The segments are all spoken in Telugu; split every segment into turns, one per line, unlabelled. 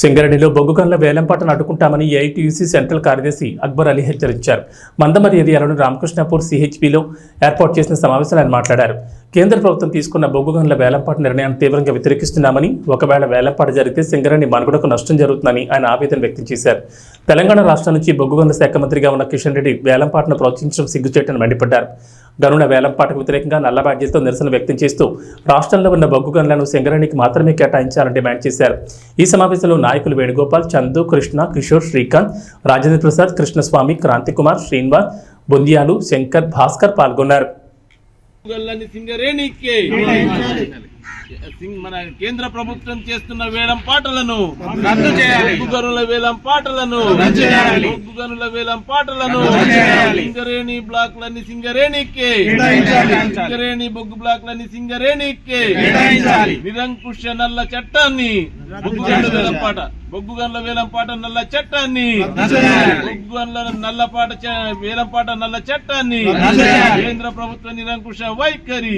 సింగరేణిలో బొగ్గుగన్ల వేలంపాటను అడ్డుకుంటామని ఏఐటీయూసీ సెంట్రల్ కార్యదర్శి అక్బర్ అలీ హెచ్చరించారు. మందమరి ఏరియాలోని రామకృష్ణపూర్ సిహెచ్పిలో ఏర్పాటు చేసిన సమావేశంలో ఆయన మాట్లాడారు. కేంద్ర ప్రభుత్వం తీసుకున్న బొగ్గుగన్ల వేలంపాట నిర్ణయాన్ని తీవ్రంగా వ్యతిరేకిస్తున్నామని ఒకవేళ వేలంపాట జరిగితే సింగరేణి మనుగడకు నష్టం జరుగుతుందని ఆయన ఆవేదన వ్యక్తం చేశారు. తెలంగాణ రాష్ట్రం నుంచి బొగ్గుగన్ల శాఖ మంత్రిగా ఉన్న కిషన్ రెడ్డి వేలంపాటను ప్రోత్సహించడం సిగ్గుచేటని మండిపడ్డారు. గనుల వేలంపాటకు వ్యతిరేకంగా నల్ల బ్యాడ్జీలతో నిరసన వ్యక్తం చేస్తూ రాష్ట్రంలో ఉన్న బొగ్గు గనులను సింగరేణికి మాత్రమే కేటాయించాలని డిమాండ్ చేశారు. ఈ సమావేశంలో నాయకులు వేణుగోపాల్ చందు కృష్ణ కిషోర్ శ్రీకాంత్ రాజేంద్ర ప్రసాద్ కృష్ణస్వామి క్రాంతికుమార్ శ్రీనివాస్ బొందియాలు శంకర్ భాస్కర్ పాల్గొన్నారు.
గల్లని సింగరేణికి. మన కేంద్ర ప్రభుత్వం చేస్తున్న వేలం పాటలను రద్దు చేయాలి. గనుల వేలం పాటలను రద్దు చేయాలి. గనుల వేలం పాటలను సింగరేణి బ్లాక్లన్నీ సింగరేణికి సింగరేణి బొగ్గు బ్లాక్లన్నీ సింగరేణికి నిరంకుశ నల్ల చట్టాన్ని బొగ్గు గనుల వేలం పాట బొగ్గు గనుల వేలం పాట నల్ల చట్టాన్ని బొగ్గు గనుల నల్ల పాట చ- వేలం పాట నల్ల చట్టాన్ని కేంద్ర ప్రభుత్వ నిరంకుశ వైఖరి.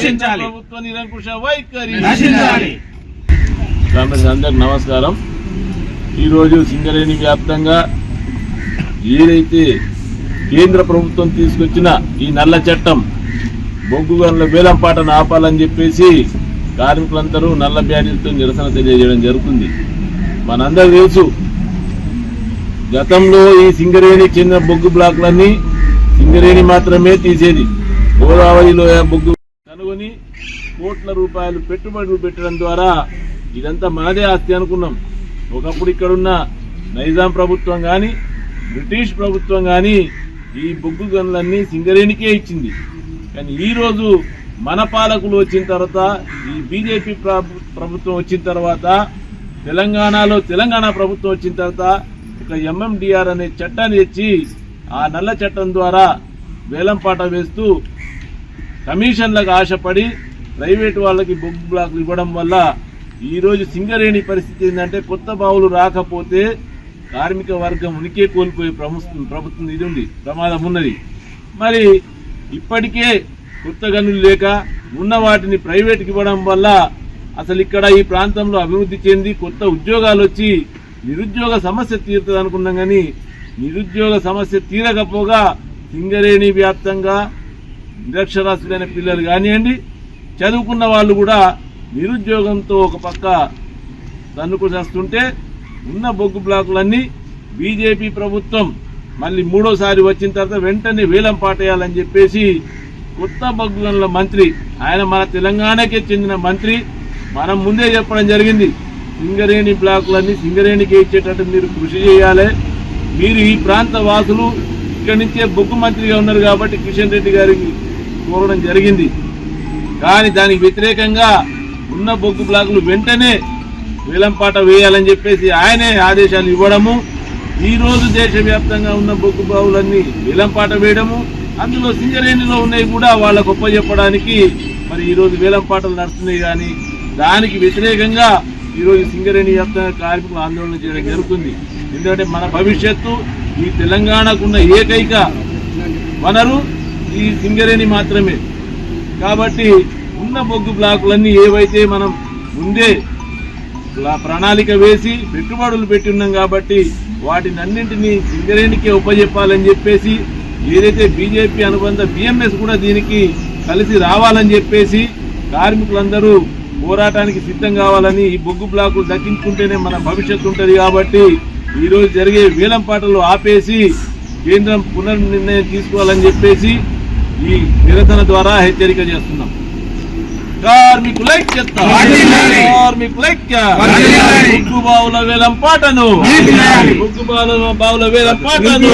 కేంద్ర ప్రభుత్వ నిరంకుశ వైఖరి. అందరికి నమస్కారం. ఈరోజు సింగరేణి వ్యాప్తంగా ఏదైతే కేంద్ర ప్రభుత్వం తీసుకొచ్చిన ఈ నల్ల చట్టం బొగ్గు గనుల వేలం పాటను ఆపాలని చెప్పేసి కార్మికులందరూ నల్ల బ్యాడ్జీలతో నిరసన తెలియజేయడం జరుగుతుంది. మనందరూ తెలుసు గతంలో ఈ సింగరేణి చెందిన బొగ్గు బ్లాక్లన్నీ సింగరేణి మాత్రమే తీసేది. గోదావరిలో బొగ్గు కనుగొని కోట్ల రూపాయలు పెట్టుబడులు పెట్టడం ద్వారా ఇదంతా మనదే ఆస్తి అనుకున్నాం. ఒకప్పుడు ఇక్కడున్న నైజాం ప్రభుత్వం కానీ బ్రిటిష్ ప్రభుత్వం కానీ ఈ బొగ్గు గనులన్నీ సింగరేణికే ఇచ్చింది. కానీ ఈరోజు మన పాలకులు వచ్చిన తర్వాత ఈ బీజేపీ ప్రభుత్వం వచ్చిన తర్వాత తెలంగాణలో తెలంగాణ ప్రభుత్వం వచ్చిన తర్వాత ఒక ఎంఎండిఆర్ అనే చట్టాన్ని తెచ్చి ఆ నల్ల చట్టం ద్వారా వేలంపాట వేస్తూ కమిషన్లకు ఆశపడి ప్రైవేట్ వాళ్ళకి బుక్ బ్లాక్లు ఇవ్వడం వల్ల ఈరోజు సింగరేణి పరిస్థితి ఏంటంటే కొత్త బావులు రాకపోతే కార్మిక వర్గం ఉనికే కోల్పోయే ప్రభుత్వం ప్రభుత్వం ఇది ఉంది ప్రమాదం ఉన్నది. మరి ఇప్పటికే కొత్త గనులు లేక ఉన్న వాటిని ప్రైవేట్కి ఇవ్వడం వల్ల అసలు ఇక్కడ ఈ ప్రాంతంలో అభివృద్ధి చెంది కొత్త ఉద్యోగాలు వచ్చి నిరుద్యోగ సమస్య తీరుతుంది అనుకున్నాం కానీ నిరుద్యోగ సమస్య తీరకపోగా సింగరేణి వ్యాప్తంగా నిరక్షరాస్యులైన పిల్లలు కానివ్వండి చదువుకున్న వాళ్ళు కూడా నిరుద్యోగంతో ఒక పక్క తన్నుకు చేస్తుంటే ఉన్న బొగ్గు బ్లాకులన్నీ బీజేపీ ప్రభుత్వం మళ్ళీ మూడోసారి వచ్చిన తర్వాత వెంటనే వేలం పాటేయాలని చెప్పేసి కొత్త బగ్గుల మంత్రి ఆయన మన తెలంగాణకే చెందిన మంత్రి మనం ముందే చెప్పడం జరిగింది. సింగరేణి బ్లాకులన్నీ సింగరేణికి ఇచ్చేటట్టు మీరు కృషి చేయాలి. మీరు ఈ ప్రాంత వాసులు ఇక్కడి నుంచే బొగ్గు మంత్రిగా ఉన్నారు కాబట్టి కిషన్ రెడ్డి గారికి కోరడం జరిగింది. కానీ దానికి వ్యతిరేకంగా ఉన్న బొగ్గు బ్లాకులు వెంటనే వేలంపాట వేయాలని చెప్పేసి ఆయనే ఆదేశాలు ఇవ్వడము. ఈరోజు దేశవ్యాప్తంగా ఉన్న బొగ్గు బావులన్నీ వేలంపాట వేయడము. అందులో సింగరేణిలో ఉన్నాయి కూడా వాళ్ళకు ఒప్పజెప్పడానికి మరి ఈరోజు వేలం పాటలు నడుస్తున్నాయి కానీ దానికి వ్యతిరేకంగా ఈరోజు సింగరేణి వ్యాప్తంగా కార్మికులు ఆందోళన చేయడం జరుగుతుంది. ఎందుకంటే మన భవిష్యత్తు ఈ తెలంగాణకున్న ఏకైక వనరు ఈ సింగరేణి మాత్రమే. కాబట్టి ఉన్న బొగ్గు బ్లాకులన్నీ ఏవైతే మనం ముందే ప్రణాళిక వేసి పెట్టుబడులు పెట్టి ఉన్నాం కాబట్టి వాటిని అన్నింటినీ సింగరేణికే ఉపజెప్పాలని చెప్పేసి ఏదైతే బీజేపీ అనుబంధ బిఎంఎస్ కూడా దీనికి కలిసి రావాలని చెప్పేసి కార్మికులందరూ పోరాటానికి సిద్ధం కావాలని ఈ బొగ్గు బ్లాకులు దక్కించుకుంటేనే మన భవిష్యత్తు ఉంటుంది కాబట్టి ఈ రోజు జరిగే వేలం పాటలు ఆపేసి కేంద్రం పునర్నిర్ణయం తీసుకోవాలని చెప్పేసి ఈ నిరసన ద్వారా హెచ్చరిక చేస్తున్నాం. కార్మికుల ఐక్యత. కార్మికుల ఐక్య బొగ్గు బావుల వేలం పాటను. బొగ్గు బావుల బావుల వేలం పాటను.